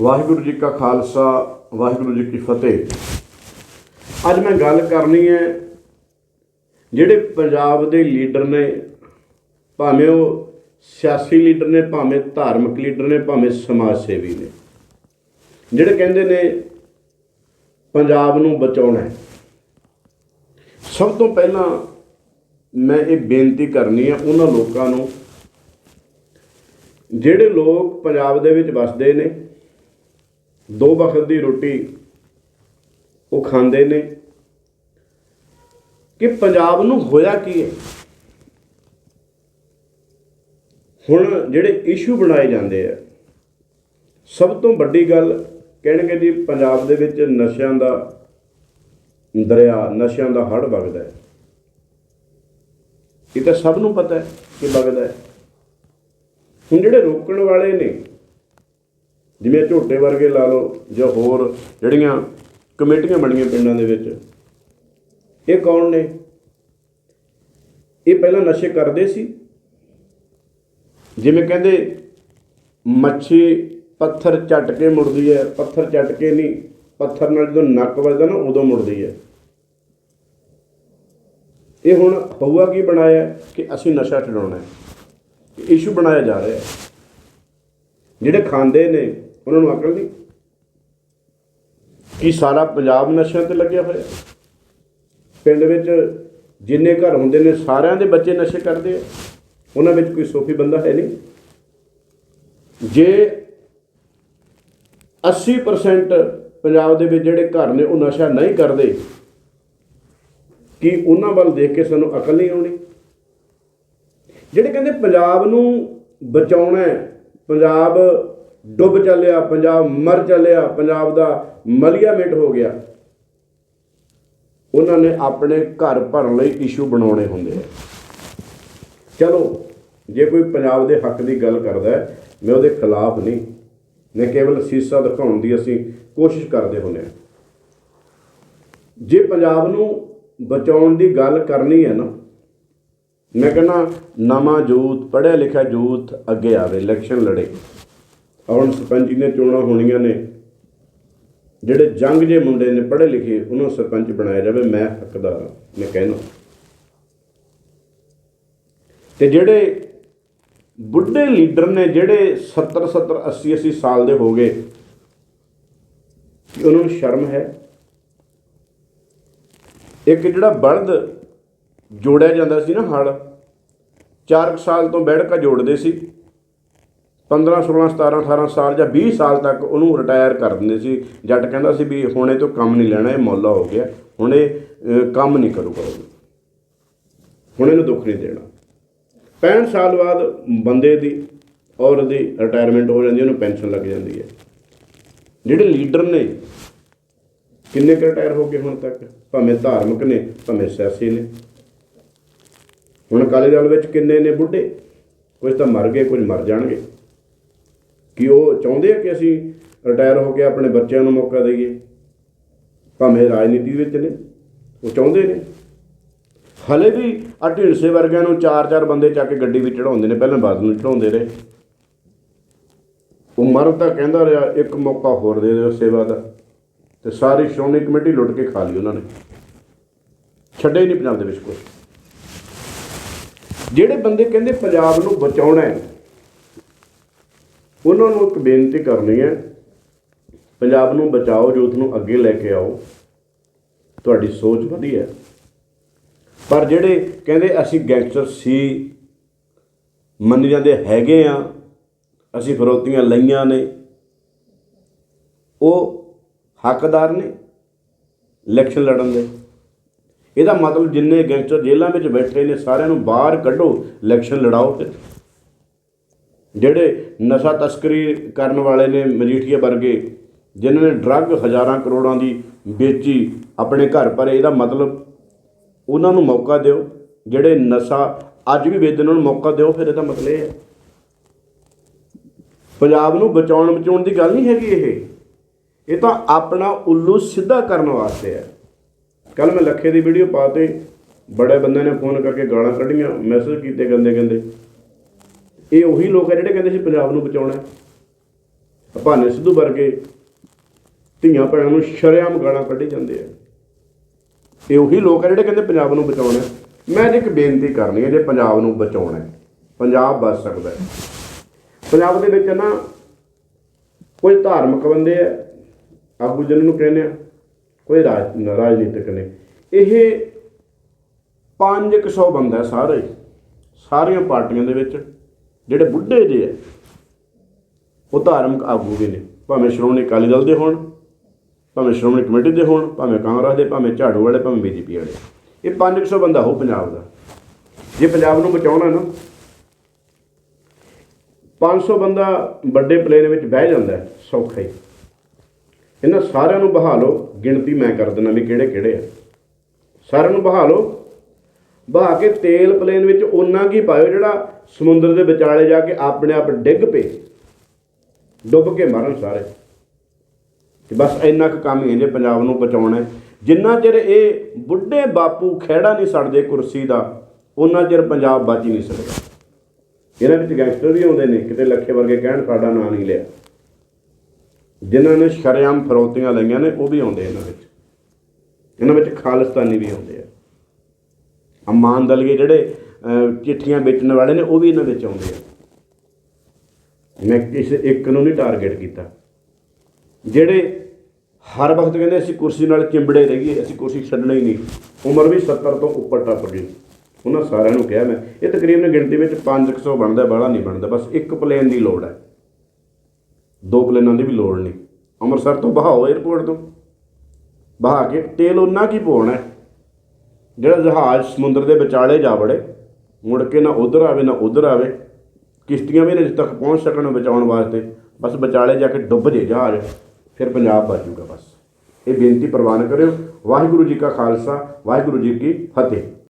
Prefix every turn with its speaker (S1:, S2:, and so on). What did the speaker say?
S1: ਵਾਹਿਗੁਰੂ ਜੀ ਕਾ ਖਾਲਸਾ, ਵਾਹਿਗੁਰੂ ਜੀ ਕੀ ਫਤਿਹ। ਅੱਜ ਮੈਂ ਗੱਲ ਕਰਨੀ ਹੈ, ਜਿਹੜੇ ਪੰਜਾਬ ਦੇ ਲੀਡਰ ਨੇ, ਭਾਵੇਂ ਉਹ ਸਿਆਸੀ ਲੀਡਰ ਨੇ, ਭਾਵੇਂ ਧਾਰਮਿਕ ਲੀਡਰ ਨੇ, ਭਾਵੇਂ ਸਮਾਜ ਸੇਵੀ ਨੇ। ਜਿਹੜੇ ਕਹਿੰਦੇ ਨੇ, ਪੰਜਾਬ ਨੂੰ ਬਚਾਉਣਾ ਹੈ। ਸਭ ਤੋਂ ਪਹਿਲਾਂ ਮੈਂ ਇਹ ਬੇਨਤੀ ਕਰਨੀ ਹੈ ਉਹਨਾਂ ਲੋਕਾਂ ਨੂੰ, ਜਿਹੜੇ ਲੋਕ ਪੰਜਾਬ ਦੇ ਵਿੱਚ ਵਸਦੇ ਨੇ ਦੋ ਵਕਤ ਦੀ ਰੋਟੀ ਉਹ ਖਾਂਦੇ ਨੇ। ਕਿ ਪੰਜਾਬ ਨੂੰ ਹੋਇਆ ਕੀ ਹੈ? ਹੁਣ ਜਿਹੜੇ ਇਸ਼ੂ ਬਣਾਏ ਜਾਂਦੇ ਆ, ਸਭ ਤੋਂ ਵੱਡੀ ਗੱਲ ਕਹਿਣਗੇ ਜੀ ਪੰਜਾਬ ਦੇ ਵਿੱਚ ਨਸ਼ਿਆਂ ਦਾ ਦਰਿਆ, ਨਸ਼ਿਆਂ ਦਾ ਹੜ ਵਗਦਾ ਹੈ। ਇਹ ਤਾਂ ਸਭ ਨੂੰ ਪਤਾ ਹੈ ਕਿ ਵਗਦਾ ਹੈ। ਹੁਣ ਜਿਹੜੇ ਰੋਕਣ ਵਾਲੇ ਨੇ ਜਿਵੇਂ ਝੋਟੇ ਵਰਗੇ ਲਾ ਲਓ ਜਾਂ ਹੋਰ ਜਿਹੜੀਆਂ ਕਮੇਟੀਆਂ ਬਣੀਆਂ ਪਿੰਡਾਂ ਦੇ ਵਿੱਚ, ਇਹ ਕੌਣ ਨੇ? ਇਹ ਪਹਿਲਾਂ ਨਸ਼ੇ ਕਰਦੇ ਸੀ। ਜਿਵੇਂ ਕਹਿੰਦੇ, ਮੱਛੀ ਪੱਥਰ ਚੱਟ ਕੇ ਮੁੜਦੀ ਹੈ, ਪੱਥਰ ਚੱਟ ਕੇ ਨਹੀਂ, ਪੱਥਰ ਨਾਲ ਜਦੋਂ ਨੱਕ ਵੱਜਦਾ ਨਾ, ਉਦੋਂ ਮੁੜਦੀ ਹੈ। ਇਹ ਹੁਣ ਹਊਆ ਕੀ ਬਣਾਇਆ ਕਿ ਅਸੀਂ ਨਸ਼ਾ ਛਡਾਉਣਾ ਹੈ, ਇਸ਼ੂ ਬਣਾਇਆ ਜਾ ਰਿਹਾ ਜਿਹੜੇ ਖਾਂਦੇ ਨੇ ਉਹਨਾਂ ਨੂੰ ਅਕਲ ਨਹੀਂ। ਕਿ ਸਾਰਾ ਪੰਜਾਬ ਨਸ਼ਿਆਂ ਤੇ ਲੱਗਿਆ ਹੋਇਆ। ਪਿੰਡ ਵਿੱਚ ਜਿੰਨੇ ਘਰ ਹੁੰਦੇ ਨੇ, ਸਾਰਿਆਂ ਦੇ ਬੱਚੇ ਨਸ਼ੇ ਕਰਦੇ ਆ। ਉਹਨਾਂ ਵਿੱਚ ਕੋਈ ਸੋਫੀ ਬੰਦਾ ਹੈ ਨਹੀਂ। ਜੇ 80% ਪੰਜਾਬ ਦੇ ਵਿੱਚ ਜਿਹੜੇ ਘਰ ਨੇ, ਉਹ ਨਸ਼ਾ ਨਹੀਂ ਕਰਦੇ, ਕਿ ਉਹਨਾਂ ਵੱਲ ਦੇਖ ਕੇ ਸਾਨੂੰ ਅਕਲ ਨਹੀਂ ਆਉਣੀ? ਜਿਹੜੇ ਕਹਿੰਦੇ ਪੰਜਾਬ ਨੂੰ ਬਚਾਉਣਾ ਹੈ, ਪੰਜਾਬ ਡੁੱਬ ਚੱਲਿਆ, ਪੰਜਾਬ ਮਰ ਚੱਲਿਆ, ਪੰਜਾਬ ਦਾ ਮਲੀਆ ਮਿਟ ਹੋ ਗਿਆ। ਉਹਨਾਂ ਨੇ ਆਪਣੇ ਘਰ ਭਰਨ ਲਈ ਇਸ਼ੂ ਬਣਾਉਣੇ ਹੁੰਦੇ ਆ। ਚਲੋ, ਜੇ ਕੋਈ ਪੰਜਾਬ ਦੇ ਹੱਕ ਦੀ ਗੱਲ ਕਰਦਾ ਮੈਂ ਉਹਦੇ ਖਿਲਾਫ ਨਹੀਂ। ਮੈਂ ਕੇਵਲ ਸੀਸਾ ਦਿਖਾਉਣ ਦੀ ਅਸੀਂ ਕੋਸ਼ਿਸ਼ ਕਰਦੇ ਹੁੰਦੇ ਹਾਂ। ਜੇ ਪੰਜਾਬ ਨੂੰ ਬਚਾਉਣ ਦੀ ਗੱਲ ਕਰਨੀ ਹੈ ਨਾ, ਮੈਂ ਕਹਿੰਦਾ, ਨਵਾਂ ਯੂਥ ਪੜ੍ਹਿਆ ਲਿਖਿਆ ਯੂਥ ਅੱਗੇ ਆਵੇ ਇਲੈਕਸ਼ਨ ਲੜੇ। ਹੁਣ ਸਰਪੰਚ ਦੀਆਂ ਚੋਣਾਂ ਹੋਣੀਆਂ ਨੇ। ਜਿਹੜੇ ਜੰਗ ਜੇ ਮੁੰਡੇ ਨੇ ਪੜ੍ਹੇ ਲਿਖੇ, ਉਹਨਾਂ ਨੂੰ ਸਰਪੰਚ ਬਣਾਇਆ ਜਾਵੇ, ਮੈਂ ਹੱਕਦਾਰ ਹਾਂ, ਮੈਂ ਕਹਿਣਾ। ਤੇ ਜਿਹੜੇ ਬੁੱਢੇ ਲੀਡਰ ਨੇ, ਜਿਹੜੇ 70 70 80 80 ਸਾਲ ਦੇ ਹੋ ਗਏ, ਉਹਨਾਂ ਨੂੰ ਸ਼ਰਮ ਹੈ? ਇੱਕ ਜਿਹੜਾ ਬਲਦ ਜੋੜਿਆ ਜਾਂਦਾ ਸੀ ਨਾ ਹਲ 4 ਸਾਲ ਤੋਂ ਬੈਠਕਾ ਜੋੜਦੇ ਸੀ। 15 16 17 18 ਸਾਲ ਜਾਂ 20 ਸਾਲ ਤੱਕ ਉਹਨੂੰ ਰਿਟਾਇਰ ਕਰ ਦਿੰਦੇ ਸੀ। ਜੱਟ ਕਹਿੰਦਾ ਸੀ ਵੀ ਹੁਣ ਇਹ ਤੋਂ ਕੰਮ ਨਹੀਂ ਲੈਣਾ, ਇਹ ਮੌਲਾ ਹੋ ਗਿਆ। ਹੁਣ ਇਹ ਕੰਮ ਨਹੀਂ ਕਰੂਗਾ ਉਹ। ਹੁਣ ਇਹਨੂੰ ਦੁੱਖ ਨਹੀਂ ਦੇਣਾ। 65 ਸਾਲ ਬਾਅਦ ਬੰਦੇ ਦੀ, ਔਰਤ ਦੀ ਰਿਟਾਇਰਮੈਂਟ ਹੋ ਜਾਂਦੀ, ਉਹਨੂੰ ਪੈਨਸ਼ਨ ਲੱਗ ਜਾਂਦੀ ਹੈ। ਜਿਹੜੇ ਲੀਡਰ ਨੇ, ਕਿੰਨੇ ਕੁ ਰਿਟਾਇਰ ਹੋ ਗਏ ਹੁਣ ਤੱਕ? ਭਾਵੇਂ ਧਾਰਮਿਕ ਨੇ, ਭਾਵੇਂ ਸਿਆਸੀ ਨੇ। ਹੁਣ ਅਕਾਲੀ ਦਲ ਵਿੱਚ ਕਿੰਨੇ ਨੇ ਬੁੱਢੇ? ਕੁਝ ਤਾਂ ਮਰ ਗਏ ਕੁਝ ਮਰ ਜਾਣਗੇ। ਕਿ ਉਹ ਚਾਹੁੰਦੇ ਆ ਕਿ ਅਸੀਂ ਰਿਟਾਇਰ ਹੋ ਕੇ ਆਪਣੇ ਬੱਚਿਆਂ ਨੂੰ ਮੌਕਾ ਦੇਈਏ? ਭਾਵੇਂ ਰਾਜਨੀਤੀ ਵਿੱਚ ਨੇ, ਉਹ ਚਾਹੁੰਦੇ ਨੇ। ਹਲੇ ਵੀ ਆ ਢੀਂਡਸੇ ਵਰਗਿਆਂ ਨੂੰ ਚਾਰ ਚਾਰ ਬੰਦੇ ਚੱਕ ਕੇ ਗੱਡੀ ਵਿੱਚ ਚੜਾਉਂਦੇ ਨੇ, ਪਹਿਲਾਂ ਬਾਦ ਨੂੰ ਚੜਾਉਂਦੇ ਰਹੇ। ਉਹ ਮਰ ਤਾਂ ਕਹਿੰਦਾ ਰਿਹਾ, ਇੱਕ ਮੌਕਾ ਹੋਰ ਦੇ ਦਿਓ ਸੇਵਾ ਦਾ। ਤੇ ਸਾਰੀ ਸ਼੍ਰੋਮਣੀ ਕਮੇਟੀ ਲੁੱਟ ਕੇ ਖਾ ਲਈ ਉਹਨਾਂ ਨੇ। ਛੱਡੇ ਹੀ ਨਹੀਂ ਪੰਜਾਬ ਦੇ ਵਿੱਚ ਕੁਛ। ਜਿਹੜੇ ਬੰਦੇ ਕਹਿੰਦੇ ਪੰਜਾਬ ਨੂੰ ਬਚਾਉਣਾ ਹੈ ਉਹਨਾਂ ਨੂੰ ਇੱਕ ਬੇਨਤੀ ਕਰਨੀ ਹੈ, ਪੰਜਾਬ ਨੂੰ ਬਚਾਓ, ਯੂਥ ਨੂੰ ਅੱਗੇ ਲੈ ਕੇ ਆਓ। ਤੁਹਾਡੀ ਸੋਚ ਵਧੀਆ ਹੈ। ਪਰ ਜਿਹੜੇ ਕਹਿੰਦੇ ਅਸੀਂ ਗੈਂਗਸਟਰ ਸੀ, ਮੰਨ ਜਾਂਦੇ ਹੈਗੇ ਆ, ਅਸੀਂ ਫਰੋਤੀਆਂ ਲਈਆਂ ਨੇ, ਉਹ ਹੱਕਦਾਰ ਨੇ ਇਲੈਕਸ਼ਨ ਲੜਨ ਦੇ। ਇਹਦਾ ਮਤਲਬ ਜਿੰਨੇ ਗੈਂਗਸਟਰ ਜੇਲ੍ਹਾਂ ਵਿੱਚ ਬੈਠੇ ਨੇ, ਸਾਰਿਆਂ ਨੂੰ ਬਾਹਰ ਕੱਢੋ, ਇਲੈਕਸ਼ਨ ਲੜਾਓ ਫਿਰ ਜਿਹੜੇ ਨਸ਼ਾ ਤਸਕਰੀ ਕਰਨ ਵਾਲੇ ਨੇ ਮਜੀਠੀਆ ਵਰਗੇ, ਜਿਨ੍ਹਾਂ ਨੇ ਡਰੱਗ ਹਜ਼ਾਰਾਂ ਕਰੋੜਾਂ ਦੀ ਵੇਚੀ ਆਪਣੇ ਘਰ, ਪਰ ਇਹਦਾ ਮਤਲਬ ਉਹਨਾਂ ਨੂੰ ਮੌਕਾ ਦਿਓ, ਜਿਹੜੇ ਨਸ਼ਾ ਅੱਜ ਵੀ ਵੇਚਣ ਨੂੰ ਮੌਕਾ ਦਿਓ, ਫਿਰ ਇਹਦਾ ਮਤਲਬ ਇਹ ਹੈ। ਪੰਜਾਬ ਨੂੰ ਬਚਾਉਣ ਬਚਾਉਣ ਦੀ ਗੱਲ ਨਹੀਂ ਹੈਗੀ ਇਹ। ਇਹ ਤਾਂ ਆਪਣਾ ਉੱਲੂ ਸਿੱਧਾ ਕਰਨ ਵਾਸਤੇ ਹੈ। ਕੱਲ ਮੈਂ ਲੱਖੇ ਦੀ ਵੀਡੀਓ ਪਾਤੇ ਬੜੇ ਬੰਦੇ ਨੇ ਫੋਨ ਕਰਕੇ ਗਾਲਾਂ ਕੱਢੀਆਂ, ਮੈਸੇਜ ਕੀਤੇ ਗੰਦੇ ਗੰਦੇ ਇਹ ਉਹੀ ਲੋਕ ਹੈ ਜਿਹੜੇ ਕਹਿੰਦੇ ਸੀ ਪੰਜਾਬ ਨੂੰ ਬਚਾਉਣਾ ਭਾਨੇ ਸਿੱਧੂ ਵਰਗੇ ਧੀਆਂ ਭੈਣਾਂ ਨੂੰ ਸ਼ਰੇਆਮ ਗਾਲਾਂ ਕੱਢੇ ਜਾਂਦੇ ਆ। ਇਹ ਉਹੀ ਲੋਕ ਆ ਜਿਹੜੇ ਕਹਿੰਦੇ ਪੰਜਾਬ ਨੂੰ ਬਚਾਉਣਾ ਮੈਂ ਇੱਕ ਬੇਨਤੀ ਕਰਨੀ ਹੈ, ਜੇ ਪੰਜਾਬ ਨੂੰ ਬਚਾਉਣਾ ਪੰਜਾਬ ਬਚ ਸਕਦਾ ਹੈ। ਪੰਜਾਬ ਦੇ ਵਿੱਚ ਨਾ ਕੋਈ ਧਾਰਮਿਕ ਬੰਦੇ ਆ, ਆਗੂ ਜਿਹਨਾਂ ਨੂੰ ਕਹਿੰਦੇ ਆ, ਕੋਈ ਰਾਜ, ਰਾਜਨੀਤਿਕ ਨੇ। ਇਹ 500 ਬੰਦਾ ਸਾਰੇ, ਸਾਰੀਆਂ ਪਾਰਟੀਆਂ ਦੇ ਵਿੱਚ। ਜਿਹੜੇ ਬੁੱਢੇ ਜੇ ਹੈ ਉਹ ਧਾਰਮਿਕ ਆਗੂ ਵੀ ਨੇ। ਭਾਵੇਂ ਸ਼੍ਰੋਮਣੀ ਅਕਾਲੀ ਦਲ ਦੇ ਹੋਣ, ਭਾਵੇਂ ਸ਼੍ਰੋਮਣੀ ਕਮੇਟੀ ਦੇ ਹੋਣ, ਭਾਵੇਂ ਕਾਂਗਰਸ ਦੇ, ਭਾਵੇਂ ਝਾੜੂ ਵਾਲੇ, ਭਾਵੇਂ ਬੀਜੇਪੀ ਵਾਲੇ। ਇਹ 500 ਬੰਦਾ ਹੋ ਪੰਜਾਬ ਦਾ। ਜੇ ਪੰਜਾਬ ਨੂੰ ਬਚਾਉਣਾ ਨਾ 500 ਬੰਦਾ ਵੱਡੇ ਪਲੇਨ ਵਿੱਚ ਬਹਿ ਜਾਂਦਾ ਸੌਖਾ ਹੀ। ਇਹਨਾਂ ਸਾਰਿਆਂ ਨੂੰ ਬਹਾ ਲਓ ਗਿਣਤੀ ਮੈਂ ਕਰ ਦਿੰਦਾ ਵੀ ਕਿਹੜੇ ਕਿਹੜੇ ਆ। ਸਾਰਿਆਂ ਨੂੰ ਬਹਾ ਲਓ ਬਹਾ ਕੇ ਤੇਲ ਪਲੇਨ ਵਿੱਚ ਓਨਾ ਕੀ ਪਾਇਓ ਜਿਹੜਾ ਸਮੁੰਦਰ ਦੇ ਵਿਚਾਲੇ ਜਾ ਕੇ ਆਪਣੇ ਆਪ ਡਿੱਗ ਪਏ। ਡੁੱਬ ਕੇ ਮਰਨ ਸਾਰੇ। ਤੇ ਬਸ ਇੰਨਾ ਕੁ ਕੰਮ ਹੀ ਹੈ ਜੇ ਪੰਜਾਬ ਨੂੰ ਬਚਾਉਣਾ ਹੈ। ਜਿੰਨਾ ਚਿਰ ਇਹ ਬੁੱਢੇ ਬਾਪੂ ਖਹਿੜਾ ਨਹੀਂ ਸੜਦੇ ਕੁਰਸੀ ਦਾ ਉਹਨਾਂ ਚਿਰ ਪੰਜਾਬ ਬਚ ਹੀ ਨਹੀਂ ਸਕਦਾ। ਇਹਨਾਂ ਵਿੱਚ ਗੈਂਗਸਟਰ ਵੀ ਆਉਂਦੇ ਨੇ, ਕਿਤੇ ਲੱਖੇ ਵਰਗੇ ਕਹਿਣ ਸਾਡਾ ਨਾਂ ਨਹੀਂ ਲਿਆ। ਜਿਨ੍ਹਾਂ ਨੇ ਸ਼ਰੇਆਮ ਫਰੋਤੀਆਂ ਲਈਆਂ ਨੇ, ਉਹ ਵੀ ਆਉਂਦੇ ਇਹਨਾਂ ਵਿੱਚ। ਇਹਨਾਂ ਵਿੱਚ ਖਾਲਿਸਤਾਨੀ ਵੀ ਆਉਂਦੇ। ਅਮਾਨ ਦਲਗੇ ਜਿਹੜੇ ਚਿੱਠੀਆਂ ਵੇਚਣ ਵਾਲੇ ਨੇ, ਉਹ ਵੀ ਇਹਨਾਂ ਵਿੱਚ ਆਉਂਦੇ ਆ। ਮੈਂ ਕਿਸੇ ਇੱਕ ਨੂੰ ਨਹੀਂ ਟਾਰਗੇਟ ਕੀਤਾ। ਜਿਹੜੇ ਹਰ ਵਕਤ ਕਹਿੰਦੇ ਅਸੀਂ ਕੁਰਸੀ ਨਾਲ ਚਿੰਬੜੇ ਰਹੀਏ, ਅਸੀਂ ਕੁਰਸੀ ਛੱਡਣਾ ਹੀ ਨਹੀਂ। ਉਮਰ ਵੀ 70 ਤੋਂ ਉੱਪਰ ਟੱਪ ਗਈ ਉਹਨਾਂ ਸਾਰਿਆਂ ਨੂੰ ਕਿਹਾ ਮੈਂ, ਇਹ ਤਕਰੀਬਨ ਗਿਣਤੀ ਵਿੱਚ 500 ਬਣਦਾ, ਬਾਹਲਾ ਨਹੀਂ ਬਣਦਾ। ਬਸ ਇੱਕ ਪਲੇਨ ਦੀ ਲੋੜ ਹੈ। ਦੋ ਪਲੇਨਾਂ ਦੀ ਵੀ ਲੋੜ ਨਹੀਂ। ਅੰਮ੍ਰਿਤਸਰ ਤੋਂ ਬਹਾਓ 에ਅਰਪੋਰਟ ਤੋਂ। ਬਹਾ ਕੇ, ਤੇਲ ਉਹਨਾਂ ਕੀ ਪਾਉਣਾ ਜਿਹੜਾ ਜਹਾਜ਼ ਸਮੁੰਦਰ ਦੇ ਵਿਚਾਲੇ ਜਾ ਵੜੇ, ਮੁੜ ਕੇ ਨਾ ਉਧਰ ਆਵੇ, ਨਾ ਉਧਰ ਆਵੇ, ਕਿਸ਼ਤੀਆਂ ਵੀ ਨੇ ਤੱਕ ਪਹੁੰਚ ਸਕਣ ਬਚਾਉਣ ਵਾਸਤੇ, ਬਸ ਵਿਚਾਲੇ ਜਾ ਕੇ ਡੁੱਬ ਜੇ ਜਹਾਜ਼, ਫਿਰ ਪੰਜਾਬ ਬਚ ਬਚੂਗਾ ਬਸ। ਇਹ ਬੇਨਤੀ ਪ੍ਰਵਾਨ ਕਰਿਓ। ਵਾਹਿਗੁਰੂ ਜੀ ਕਾ ਖਾਲਸਾ, ਵਾਹਿਗੁਰੂ ਜੀ ਕੀ ਫਤਿਹ।